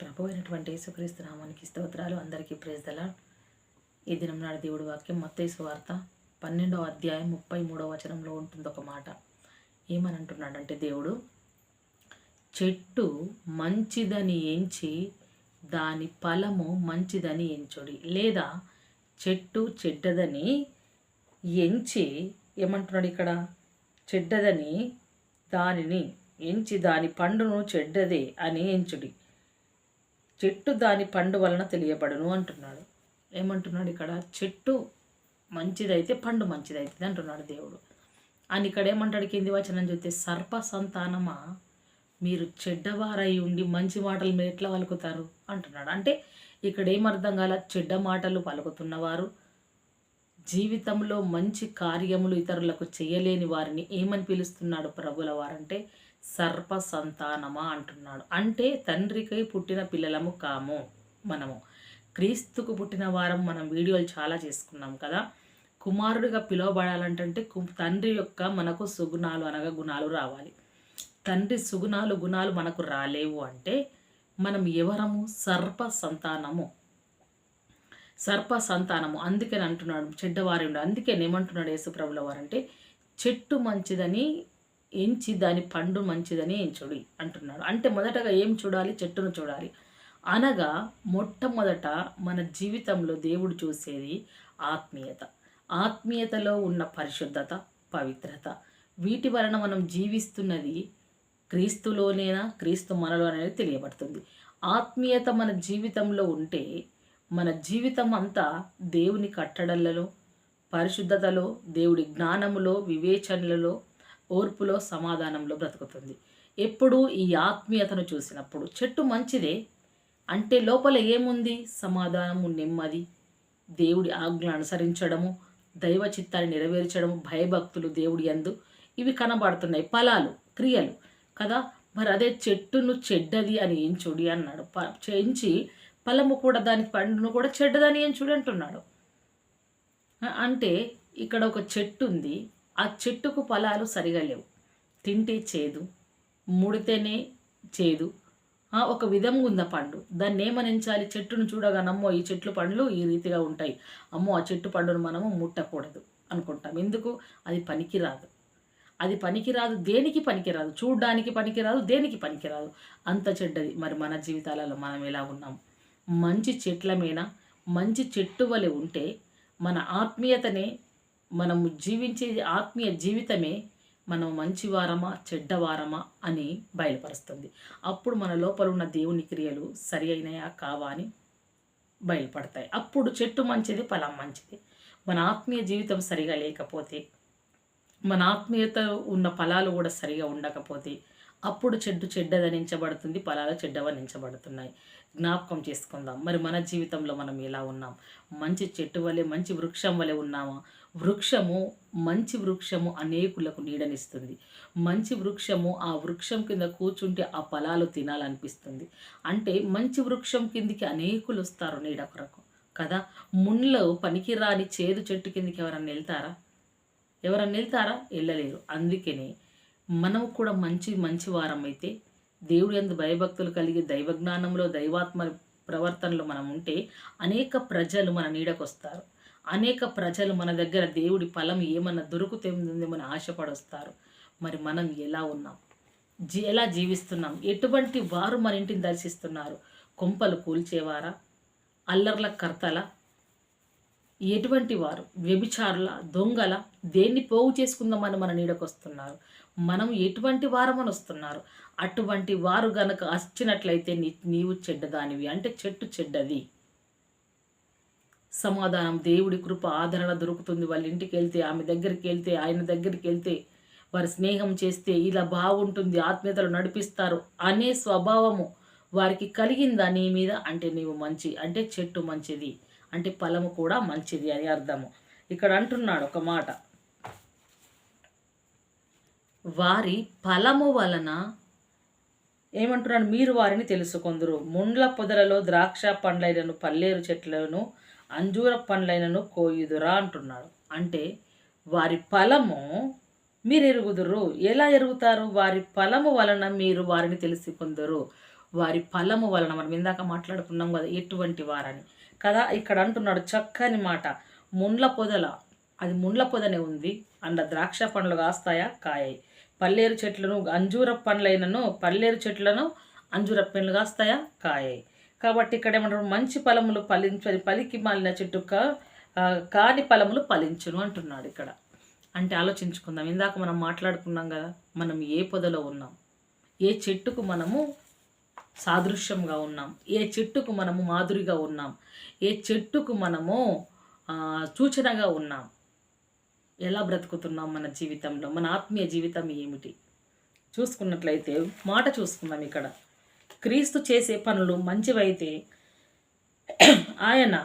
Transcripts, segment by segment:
ప్రభు అయినటువంటి యేసుక్రీస్తు నామానికి స్తోత్రాలు. అందరికీ ప్రేజదల ఈ దినం నాడు దేవుడి వాక్యం మత్తైసు వార్త పన్నెండవ అధ్యాయం ముప్పై మూడవ వచనంలో ఉంటుంది ఒక మాట. ఏమని అంటున్నాడంటే దేవుడు చెట్టు మంచిదని ఎంచి దాని ఫలము మంచిదని ఎంచుడి. లేదా చెట్టు చెడ్డదని ఎంచి ఏమంటున్నాడు ఇక్కడ? చెడ్డదని దానిని ఎంచి దాని పండును చెడ్డదే అని ఎంచుడి. చెట్టు దాని పండు వలన తెలియబడను అంటున్నాడు. ఏమంటున్నాడు ఇక్కడ? చెట్టు మంచిదైతే పండు మంచిదైతుంది అంటున్నాడు దేవుడు. అని ఇక్కడ ఏమంటాడు? కింది వచనం చూస్తే సర్ప సంతానమా? మీరు చెడ్డవారై ఉండి మంచి మాటలు మీరు ఎట్లా పలుకుతారు? అంటున్నాడు. అంటే ఇక్కడ ఏమర్థం కాల? చెడ్డ మాటలు పలుకుతున్నవారు జీవితంలో మంచి కార్యములు ఇతరులకు చేయలేని వారిని ఏమని పిలుస్తున్నాడు ప్రభుల వారంటే సర్ప సంతానమా అంటున్నాడు. అంటే తండ్రికై పుట్టిన పిల్లలము కాము మనము. క్రీస్తుకు పుట్టిన వారం మనం వీడియోలు చాలా చేసుకున్నాం కదా. కుమారుడిగా పిలువబడాలంటే తండ్రి యొక్క మనకు సుగుణాలు అనగా గుణాలు రావాలి. తండ్రి సుగుణాలు గుణాలు మనకు రాలేవు అంటే మనం ఎవరము? సర్ప సంతానము సర్ప సంతానము అందుకని అంటున్నాడు చెడ్డవారి ఉండు అందుకని ఏమంటున్నాడు యేసుప్రభుల వారంటే చెట్టు మంచిదని ఎంచి దాని పండు మంచిదని ఎంచుడి అంటున్నాడు. అంటే మొదటగా ఏం చూడాలి? చెట్టును చూడాలి. అనగా మొట్టమొదట మన జీవితంలో దేవుడు చూసేది ఆత్మీయత. ఆత్మీయతలో ఉన్న పరిశుద్ధత పవిత్రత. వీటి వలన మనం జీవిస్తున్నది క్రీస్తులోనేనా? క్రీస్తు మనలో అనేది తెలియబడుతుంది. ఆత్మీయత మన జీవితంలో ఉంటే మన జీవితం అంతా దేవుని కట్టడలలో పరిశుద్ధతలో దేవుడి జ్ఞానములో వివేచనలలో ఓర్పులో సమాధానంలో బ్రతుకుతుంది. ఎప్పుడు ఈ ఆత్మీయతను చూసినప్పుడు చెట్టు మంచిదే అంటే లోపల ఏముంది? సమాధానము నెమ్మది. దేవుడి ఆజ్ఞ అనుసరించడము దైవ చిత్తాన్ని నెరవేర్చడము భయభక్తులు దేవుడి యందు. ఇవి కనబడుతున్నాయి. ఫలాలు క్రియలు. కదా? మరి అదే చెట్టును చెడ్డది అని ఎంచుడి అన్నాడు. ప చేయించి ఫలము కూడా దాని పండును కూడా చెడ్డదని ఎంచుడి అంటున్నాడు. అంటే ఇక్కడ ఒక చెట్టు ఉంది. ఆ చెట్టుకు ఫలాలు సరిగా లేవు. తింటే చేదు ముడితేనే చేదు. ఒక విధంగా ఉందా పండు. దాన్ని ఏమనించాలి? చెట్టును చూడగానమ్మో ఈ చెట్లు పండ్లు ఈ రీతిగా ఉంటాయి. అమ్మో ఆ చెట్టు పండును మనము ముట్టకూడదు అనుకుంటాం. ఎందుకు? అది పనికిరాదు. అది పనికిరాదు. దేనికి పనికిరాదు? చూడ్డానికి పనికిరాదు. దేనికి పనికిరాదు? అంత చెడ్డది. మరి మన జీవితాలలో మనం ఎలా ఉన్నాం? మంచి చెట్ల మీద మంచి చెట్టు వలె ఉంటే మన ఆత్మీయతనే మనము జీవించే ఆత్మీయ జీవితమే మనం మంచివారమా చెడ్డవారమా అని బయలుపరుస్తుంది. అప్పుడు మన లోపల ఉన్న దేవుని క్రియలు సరి అయినాయా కావా అని బయలుపడతాయి. అప్పుడు చెట్టు మంచిది ఫలం మంచిది. మన ఆత్మీయ జీవితం సరిగా లేకపోతే మన ఆత్మీయత ఉన్న ఫలాలు కూడా సరిగా ఉండకపోతే అప్పుడు చెడ్డు చెడ్డదనించబడుతుంది ఫలాలు చెడ్డవనించబడుతున్నాయి. జ్ఞాపకం చేసుకుందాం. మరి మన జీవితంలో మనం ఎలా ఉన్నాం? మంచి చెట్టు వలె మంచి వృక్షం వలె ఉన్నామా? వృక్షము మంచి వృక్షము అనేకులకు నీడనిస్తుంది. మంచి వృక్షము ఆ వృక్షం కింద కూర్చుంటే ఆ ఫలాలు తినాలనిపిస్తుంది. అంటే మంచి వృక్షం కిందికి అనేకులు వస్తారు నీడ కొరకు. కదా? మున్లో పనికిరాని చేదు చెట్టు కిందికి ఎవరన్నా వెళ్తారా? ఎవరన్నా వెళ్తారా? వెళ్ళలేరు. అందుకనే మనం కూడా మంచి మంచి వారం అయితే దేవుడి భయభక్తులు కలిగి దైవజ్ఞానంలో దైవాత్మ ప్రవర్తనలో మనం ఉంటే అనేక ప్రజలు మన నీడకు వస్తారు అనేక ప్రజలు మన దగ్గర దేవుడి ఫలం ఏమన్నా దొరుకుతుందేమని ఆశపడొస్తారు మరి మనం ఎలా ఉన్నాం? జీ ఎలా జీవిస్తున్నాం? ఎటువంటి వారు మన ఇంటిని దర్శిస్తున్నారు? కొంపలు కూల్చేవారా? అల్లర్ల కర్తల? ఎటువంటి వారు? వ్యభిచారుల? దొంగల? దేన్ని పోగు చేసుకుందామని మన నీడకొస్తున్నారు? మనం ఎటువంటి వారమని వస్తున్నారు? అటువంటి వారు గనక వచ్చినట్లయితే నీ నీవు చెడ్డదానివి. అంటే చెట్టు చెడ్డది. సమాధానం దేవుడి కృప ఆదరణ దొరుకుతుంది. వాళ్ళ ఇంటికి వెళ్తే ఆమె దగ్గరికి వెళ్తే ఆయన దగ్గరికి వెళ్తే వారి స్నేహం చేస్తే ఇలా బాగుంటుంది ఆత్మీయతలు నడిపిస్తారు అనే స్వభావము వారికి కలిగిందా నీ మీద? అంటే నీవు మంచి అంటే చెట్టు మంచిది అంటే ఫలము కూడా మంచిది అని అర్థము. ఇక్కడ అంటున్నాడు ఒక మాట. వారి ఫలము వలన ఏమంటున్నాడు? మీరు వారిని తెలుసుకొందురు. ముండ్ల పొదలలో ద్రాక్ష పండ్లైనను పల్లేరు చెట్లను అంజూర పండ్లైనను కోయుదురా అంటున్నాడు. అంటే వారి ఫలము మీరు ఎరుగుదురు ఎలా ఎరుగుతారు? వారి ఫలము వలన మీరు వారిని తెలిసి పొందరు వారి ఫలము వలన మనం ఇందాక మాట్లాడుకున్నాం కదా ఎటువంటి వారని. కదా ఇక్కడ అంటున్నాడు చక్కని మాట. ముండ్ల పొదల. అది ముండ్ల పొదనే ఉంది. అండ్ ద్రాక్ష పండ్లు కాస్తాయా? కాయాయి. పల్లేరు చెట్లను అంజూర పండ్లైనను పల్లేరు చెట్లను అంజూర పండ్లు కాస్తాయా? కాయాయి. కాబట్టి ఇక్కడ ఏమంటారు? మంచి ఫలములు ఫలించని పలికి మాలిన చెట్టు కాని ఫలములు ఫలించును అంటున్నాడు ఇక్కడ. అంటే ఆలోచించుకుందాం. ఇందాక మనం మాట్లాడుకున్నాం కదా మనం ఏ పొదలో ఉన్నాం? ఏ చెట్టుకు మనము సాదృశ్యంగా ఉన్నాం? ఏ చెట్టుకు మనము మాధురిగా ఉన్నాం? ఏ చెట్టుకు మనము సూచనగా ఉన్నాం? ఎలా బ్రతుకుతున్నాం మన జీవితంలో? మన ఆత్మీయ జీవితం ఏమిటి? చూసుకున్నట్లయితే మాట చూసుకుందాం ఇక్కడ. క్రీస్తు చేసే పనులు మంచివైతే ఆయన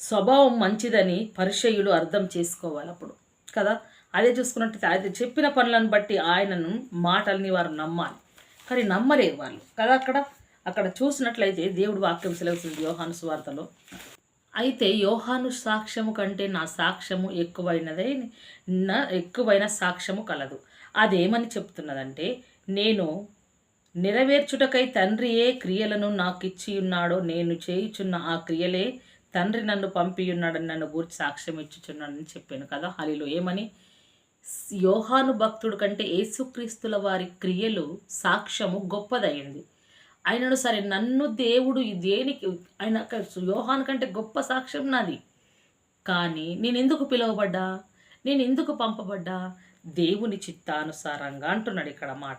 స్వభావం మంచిదని పరిచయులు అర్థం చేసుకోవాలి అప్పుడు కదా? అదే చూసుకున్నట్లయితే ఆయన చెప్పిన పనులను బట్టి ఆయనను మాటల్ని వారు నమ్మాలి. కానీ నమ్మలేరు వాళ్ళు కదా అక్కడ? అక్కడ చూసినట్లయితే దేవుడు వాక్యం సెలవుతుంది యోహాను సువార్తలో. అయితే యోహాను సాక్ష్యము కంటే నా సాక్ష్యము ఎక్కువైనదే నా ఎక్కువైన సాక్ష్యము కలదు. అదేమని చెప్తున్నదంటే నేను నెరవేర్చుటకై తండ్రి ఏ క్రియలను నాకు ఉన్నాడో నేను చేయుచున్న ఆ క్రియలే తండ్రి నన్ను పంపియున్నాడని నన్ను గూర్చి సాక్ష్యం ఇచ్చుచున్నాడని చెప్పాను కదా. హలిలో ఏమని? యోహాను భక్తుడు కంటే యేసుక్రీస్తుల వారి క్రియలు సాక్ష్యము గొప్పదయ్యింది ఆయనను సరే నన్ను దేవుడు దేనికి ఆయన యోహాను కంటే గొప్ప సాక్ష్యం నాది. కానీ నేను ఎందుకు పిలువబడ్డా? నేను ఎందుకు పంపబడ్డా? దేవుని చిత్తానుసారంగా అంటున్నాడు ఇక్కడ మాట.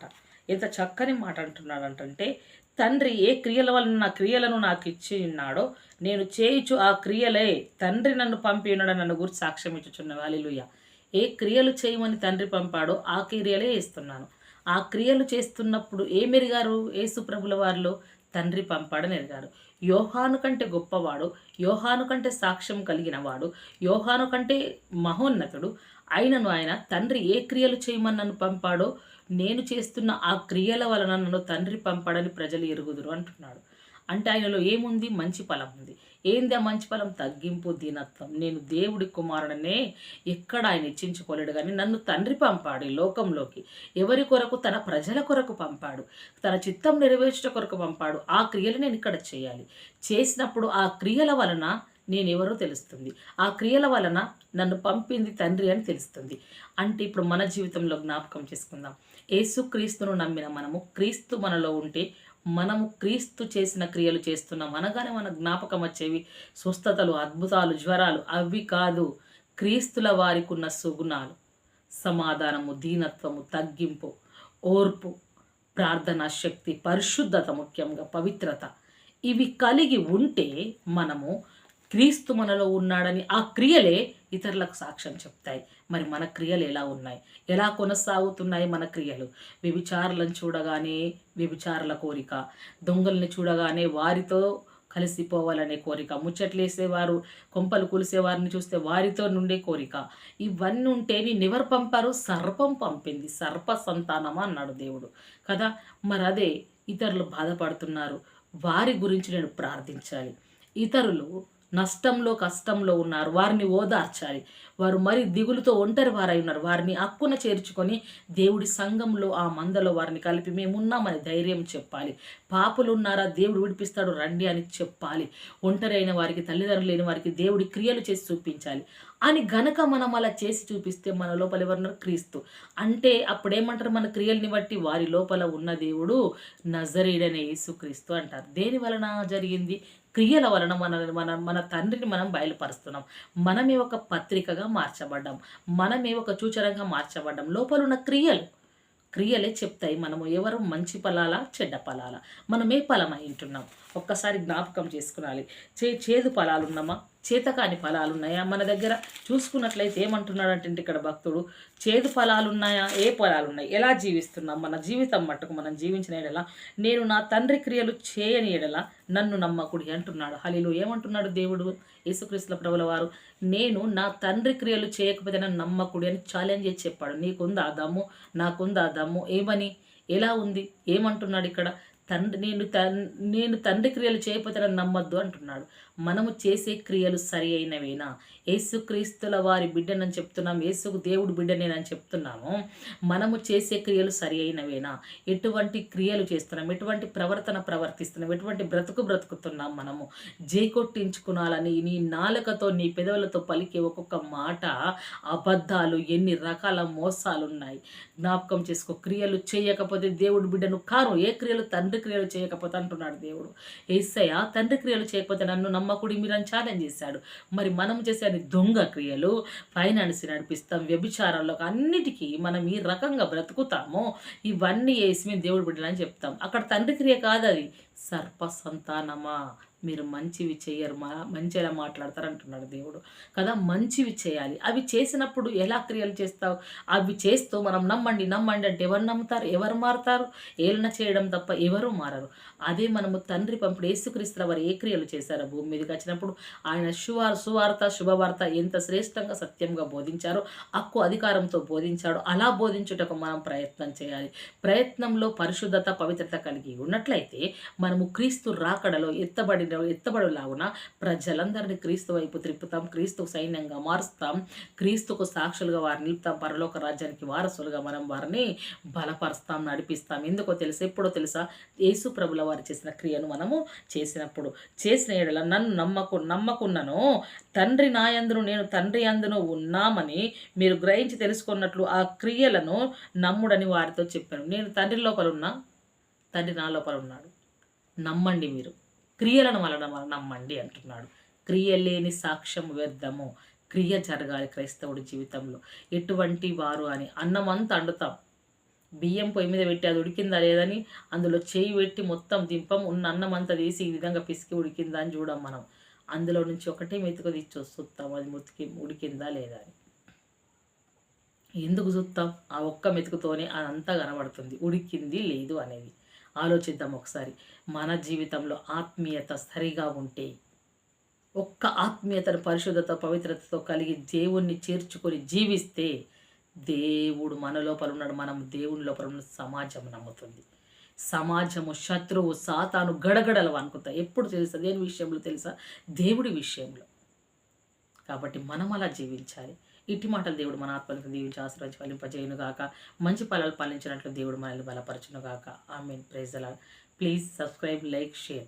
ఎంత చక్కని మాట అంటున్నాడంటే తండ్రి ఏ క్రియల వలన నా క్రియలను నాకు ఇచ్చి ఉన్నాడో నేను చేయుచు ఆ క్రియలే తండ్రి నన్ను పంపి నన్ను గురించి సాక్ష్యం ఇచ్చుచున్న వాలిలుయ్య ఏ క్రియలు చేయమని తండ్రి పంపాడో ఆ క్రియలే ఇస్తున్నాను. ఆ క్రియలు చేస్తున్నప్పుడు ఏం ఏసుప్రభుల వారిలో తండ్రి పంపాడని ఎరిగారు. యోహాను కంటే గొప్పవాడు యోహాను కంటే సాక్ష్యం కలిగిన వాడు యోహాను కంటే మహోన్నతుడు అయినను ఆయన తండ్రి ఏ క్రియలు చేయమని నన్ను పంపాడో నేను చేస్తున్న ఆ క్రియల వలన నన్ను తండ్రి పంపాడని ప్రజలు ఎరుగుదురు అంటున్నాడు. అంటే ఆయనలో ఏముంది? మంచి ఫలం ఉంది. ఏంది ఆ మంచి ఫలం? తగ్గింపు దీనత్వం. నేను దేవుడి కుమారుడనే ఎక్కడ ఆయన ఇచ్చించుకోలేడు కానీ నన్ను తండ్రి పంపాడు ఈ లోకంలోకి. ఎవరి కొరకు? తన ప్రజల కొరకు పంపాడు. తన చిత్తం నెరవేర్చడం కొరకు పంపాడు. ఆ క్రియలు నేను ఇక్కడ చేయాలి. చేసినప్పుడు ఆ క్రియల వలన నేను ఎవరో తెలుస్తుంది. ఆ క్రియల వలన నన్ను పంపింది తండ్రి అని తెలుస్తుంది. అంటే ఇప్పుడు మన జీవితంలో జ్ఞాపకం చేసుకుందాం. యేసుక్రీస్తును నమ్మిన మనము క్రీస్తు మనలో ఉంటే మనము క్రీస్తు చేసిన క్రియలు చేస్తున్నాం అనగానే మన జ్ఞాపకం వచ్చేవి స్వస్థతలు అద్భుతాలు జ్వరాలు అవి కాదు. క్రీస్తుల వారికి ఉన్న సుగుణాలు సమాధానము దీనత్వము తగ్గింపు ఓర్పు ప్రార్థనా శక్తి పరిశుద్ధత ముఖ్యంగా పవిత్రత. ఇవి కలిగి ఉంటే మనము క్రీస్తు మనలో ఉన్నాడని ఆ క్రియలే ఇతరులకు సాక్ష్యం చెప్తాయి. మరి మన క్రియలు ఎలా ఉన్నాయి? ఎలా కొనసాగుతున్నాయి మన క్రియలు? వ్యభిచారులను చూడగానే వ్యభిచారుల కోరిక దొంగల్ని చూడగానే వారితో కలిసిపోవాలనే కోరిక ముచ్చట్లేసేవారు కొంపలు కూలిసేవారిని చూస్తే వారితో నుండే కోరిక. ఇవన్నీ ఉంటే నేను ఎవరు పంపారు సర్పం పంపింది. సర్ప సంతానమా అన్నాడు దేవుడు. కదా మరి అదే ఇతరులు బాధపడుతున్నారు. వారి గురించి నేను ప్రార్థించాలి. ఇతరులు నష్టంలో కష్టంలో ఉన్నారు. వారిని ఓదార్చాలి. వారు మరి దిగులుతో ఒంటరి వారై ఉన్నారు. వారిని అక్కున చేర్చుకొని దేవుడి సంఘంలో ఆ మందలో వారిని కలిపి మేమున్నామని ధైర్యం చెప్పాలి. పాపులు ఉన్నారా దేవుడు విడిపిస్తాడు రండి అని చెప్పాలి. ఒంటరి అయిన వారికి తల్లిదండ్రులు లేని వారికి దేవుడి క్రియలు చేసి చూపించాలి. అని గనక మనం అలా చేసి చూపిస్తే మన లోపల ఎవరన్నారు? క్రీస్తు. అంటే అప్పుడేమంటారు మన క్రియల్ని బట్టి? వారి లోపల ఉన్న దేవుడు నజరీడనే యేసుక్రీస్తు అంటారు. దేని వలన జరిగింది? క్రియల వలన మన మన మన తండ్రిని మనం బయలుపరుస్తున్నాం. మనమే ఒక పత్రికగా మార్చబడ్డాం. మనమే ఒక సూచనగా మార్చబడ్డాం. లోపల ఉన్న క్రియలు. క్రియలే చెప్తాయి. మనము ఎవరు మంచి ఫలాలా చెడ్డ ఫలాలా? మనమే ఫలమై ఉంటున్నాం. ఒక్కసారి జ్ఞాపకం చేసుకునాలి. చే చేదు ఫలాలు ఉన్నామా చేతకాని ఫలాలు ఉన్నాయా మన దగ్గర చూసుకున్నట్లయితే ఏమంటున్నాడంటే ఇక్కడ భక్తుడు చేదు ఫలాలు ఉన్నాయా ఏ ఫలాలు ఉన్నాయి ఎలా జీవిస్తున్నాం? మన జీవితం మట్టుకు మనం జీవించిన ఎడల నేను నా తండ్రి క్రియలు చేయని ఎడల నన్ను నమ్మకుడి అంటున్నాడు. హలిలో ఏమంటున్నాడు దేవుడు? యేసుక్రీస్తుల ప్రభుల వారు నేను నా తండ్రి క్రియలు చేయకపోతే నన్ను నమ్మకుడి అని ఛాలెంజ్ చేసి చెప్పాడు. నీకుందా దమ్ము నాకుందా దమ్ము ఏమని? ఎలా ఉంది? ఏమంటున్నాడు ఇక్కడ? తండ్రి నేను తన్ నేను తండ్రి క్రియలు చేయకపోతే నమ్మొద్దు అంటున్నాడు. మనము చేసే క్రియలు సరి అయినవేనా? యేసుక్రీస్తుల వారి బిడ్డనని చెప్తున్నాం. యేసుకు దేవుడు బిడ్డనేనని చెప్తున్నాము. మనము చేసే క్రియలు సరి అయినవేనా? ఎటువంటి క్రియలు చేస్తున్నాం? ఎటువంటి ప్రవర్తన ప్రవర్తిస్తున్నాం? ఎటువంటి బ్రతుకు బ్రతుకుతున్నాం మనము? జేకొట్టించుకునాలని నీ నాలుకతో నీ పెదవులతో పలికే ఒక్కొక్క మాట అబద్ధాలు ఎన్ని రకాల మోసాలు ఉన్నాయి జ్ఞాపకం చేసుకో. క్రియలు చేయకపోతే దేవుడు బిడ్డను కాను ఏ క్రియలు తండ్రి క్రియలు చేయకపోతే అంటున్నాడు దేవుడు. ఏసయ్య తండ్రి క్రియలు చేయకపోతే నన్ను నమ్మకుడి మీరని ఛాలెంజ్ చేశాడు. మరి మనం చేసే దొంగ క్రియలు ఫైనాన్స్ నడిపిస్తాం వ్యభిచారాల్లో అన్నిటికీ మనం ఈ రకంగా బ్రతుకుతామో. ఇవన్నీ వేసి మేము దేవుడు బిడ్డలని చెప్తాం. అక్కడ తండ్రి క్రియ కాదు అది సర్ప సంతానమా? మీరు మంచివి చేయరు మా మంచిగా మాట్లాడతారు అంటున్నాడు దేవుడు. కదా మంచివి చేయాలి. అవి చేసినప్పుడు ఎలా క్రియలు చేస్తావు? అవి చేస్తూ మనం నమ్మండి నమ్మండి అంటే ఎవరు నమ్ముతారు? ఎవరు మారుతారు? ఏలన చేయడం తప్ప ఎవరు మారరు. అదే మనము తండ్రి పంపుడు ఏసుక్రీస్తుల వారు ఏ క్రియలు చేశారో భూమి మీదకి వచ్చినప్పుడు ఆయన శువార్ సువార్త శుభవార్త ఎంత శ్రేష్టంగా సత్యంగా బోధించారో హక్కు అధికారంతో బోధించాడు అలా బోధించుటకు మనం ప్రయత్నం చేయాలి. ప్రయత్నంలో పరిశుద్ధత పవిత్రత కలిగి ఉన్నట్లయితే మనము క్రీస్తు రాకడలో ఎత్తబడి ఎత్తబడిన ఎత్తబడులాగున ప్రజలందరినీ క్రీస్తు వైపు త్రిప్పుతాం క్రీస్తు సైన్యంగా మారుస్తాం క్రీస్తుకు సాక్షులుగా వారిని నిలుపుతాం పరలోక రాజ్యానికి వారసులుగా మనం వారిని బలపరుస్తాం నడిపిస్తాం. ఎందుకో తెలుసా? ఎప్పుడో తెలుసా? యేసు ప్రభుల వారు చేసిన క్రియను మనము చేసినప్పుడు చేసిన ఏడల నన్ను నమ్మకు నమ్మకున్నను తండ్రి నాయందును నేను తండ్రి అందును ఉన్నామని మీరు గ్రహించి తెలుసుకున్నట్లు ఆ క్రియలను నమ్ముడని వారితో చెప్పాను. నేను తండ్రి లోపల ఉన్నా తండ్రి నా లోపల ఉన్నాడు నమ్మండి మీరు. క్రియలను వలన నమ్మండి అంటున్నాడు. క్రియ లేని సాక్ష్యం వ్యర్థము. క్రియ జరగాలి క్రైస్తవుడి జీవితంలో. ఎటువంటి వారు అని అన్నం అంతా అండుతాం. బియ్యం పొయ్యి మీద పెట్టి అది ఉడికిందా లేదని అందులో చేయి పెట్టి మొత్తం దింపం ఉన్న అన్నం అంతా తీసి ఈ విధంగా పిసికి ఉడికిందా అని చూడం మనం. అందులో నుంచి ఒకటే మెతుకు తీసి చూస్తాం అది ముతికి ఉడికిందా లేదా అని. ఎందుకు చూస్తాం? ఆ ఒక్క మెతుకుతోనే అదంతా కనబడుతుంది. ఉడికింది లేదు అనేది. ఆలోచిద్దాం ఒకసారి. మన జీవితంలో ఆత్మీయత సరిగా ఉంటే ఒక్క ఆత్మీయతను పరిశుద్ధత పవిత్రతతో కలిగి దేవుణ్ణి చేర్చుకొని జీవిస్తే దేవుడు మన లోపల ఉన్నాడు. మనం దేవుని లోపల ఉన్న సమాజం నమ్ముతుంది. సమాజము శత్రువు సాతాను గడగడలు అనుకుంటా ఎప్పుడు తెలుసా? దేని విషయంలో తెలుసా? దేవుడి విషయంలో. కాబట్టి మనం అలా జీవించాలి. ఇట్టి మాటలు దేవుడు మన ఆత్మలకు దీవించి ఆశ్రయించి ఫలింపజేయును గాక. మంచి ఫలాలు పాలించినట్లు దేవుడు మనల్ని బలపరచును గాక. ఐ మీన్ ప్రైజ్ అలా ప్లీజ్ సబ్స్క్రైబ్ లైక్ షేర్